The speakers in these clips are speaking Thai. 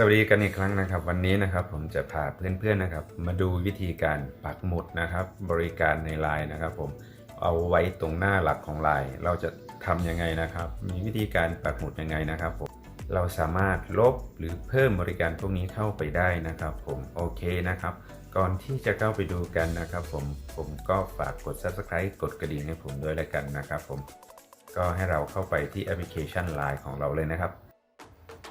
สวัสดีกันอีกครั้งนะครับ วันนี้นะครับผมจะพาเพื่อนๆนะครับ มาดูวิธีการปักหมุดนะครับ บริการในไลน์นะครับ ผมเอาไว้ตรงหน้าหลักของไลน์เราจะทำยังไงนะครับ มีวิธีการปักหมุดยังไงนะครับผมเราสามารถลบหรือเพิ่มบริการพวกนี้เข้าไปได้นะครับ ผมโอเคนะครับ ก่อนที่จะเข้าไปดูกันนะครับ ผมผมก็ฝากกด subscribe กดกระดิ่งให้ผมด้วยแล้วกันนะครับ ผมก็ให้เราเข้าไปที่แอปพลิเคชัน Line ของเราเลยนะครับ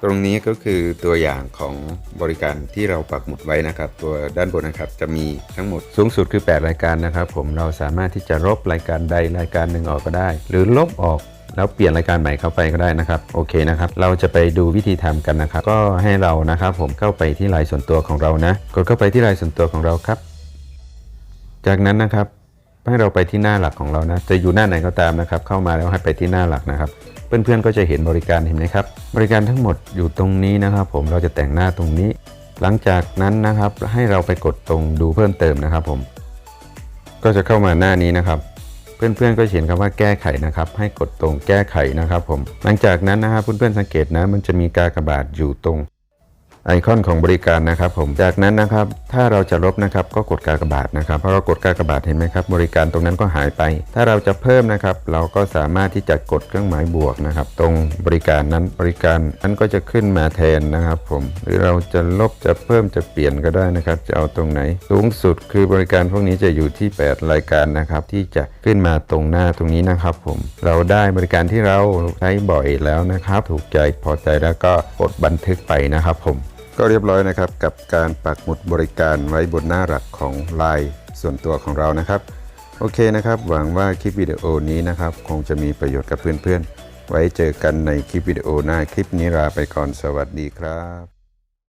ตรงนี้ก็คือตัวอย่างของบริการที่เราปักหมุดไว้นะครับ ตัวด้านบนนะครับจะมีทั้งหมดสูงสุดคือ 8 รายการนะครับ ผมเราสามารถที่จะลบรายการใดรายการหนึ่งออกก็ได้ หรือลบออกแล้วเปลี่ยนรายการใหม่เข้าไปก็ได้นะครับโอเคนะครับเราจะไปดูวิธีทำกันนะครับ ก็ให้เรานะครับผมเข้าไปที่ไลน์ส่วนตัวของเรานะกดเข้าไปที่ไลน์ส่วนตัวของเราครับ จากนั้นนะครับ ให้เราไปที่หน้าหลักของเรานะจะอยู่หน้าไหนก็ตามนะครับ เข้ามาแล้วให้ไปที่หน้าหลักนะครับ เพื่อนๆก็จะเห็นบริการเห็นไหมครับ บริการทั้งหมดอยู่ตรงนี้นะครับ ผมเราจะแต่งหน้าตรงนี้ หลังจากนั้นนะครับให้เราไปกดตรงดูเพิ่มเติมนะครับ ผม ก็จะเข้ามาหน้านี้นะครับเพื่อนๆก็เห็นคำว่าแก้ไขนะครับ ให้กดตรงแก้ไขนะครับ ผม หลังจากนั้นนะครับเพื่อนๆสังเกตนะ มันจะมีกากบาทอยู่ตรง ไอคอนของบริการนะครับผมจากนั้นนะครับถ้าเราจะลบนะครับก็กดกากบาทนะครับพอเรากดกากบาทเห็นไหมครับบริการตรงนั้นก็หายไป ถ้าเราจะเพิ่มนะครับเราก็สามารถที่จะกดเครื่องหมายบวกนะครับตรงบริการนั้นบริการนั้นก็จะขึ้นมาแทนนะครับผมหรือเราจะลบจะเพิ่มจะเปลี่ยนก็ได้นะครับ จะเอาตรงไหน สูงสุดคือบริการพวกนี้จะอยู่ที่ 8 รายการนะครับที่จะขึ้นมาตรงหน้าตรงนี้นะครับผมเราได้บริการที่เราใช้บ่อยแล้วนะครับ ถูกใจพอใจแล้วก็กดบันทึกไปนะครับผม ก็เรียบร้อยนะครับกับการปักหมุดบริการไว้บนหน้าหลักของไลน์ส่วนตัวของเรานะครับ โอเคนะครับ หวังว่าคลิปวิดีโอนี้นะครับ คงจะมีประโยชน์กับเพื่อนๆ ไว้เจอกันในคลิปวิดีโอหน้าคลิปนี้ลาไปก่อนสวัสดีครับ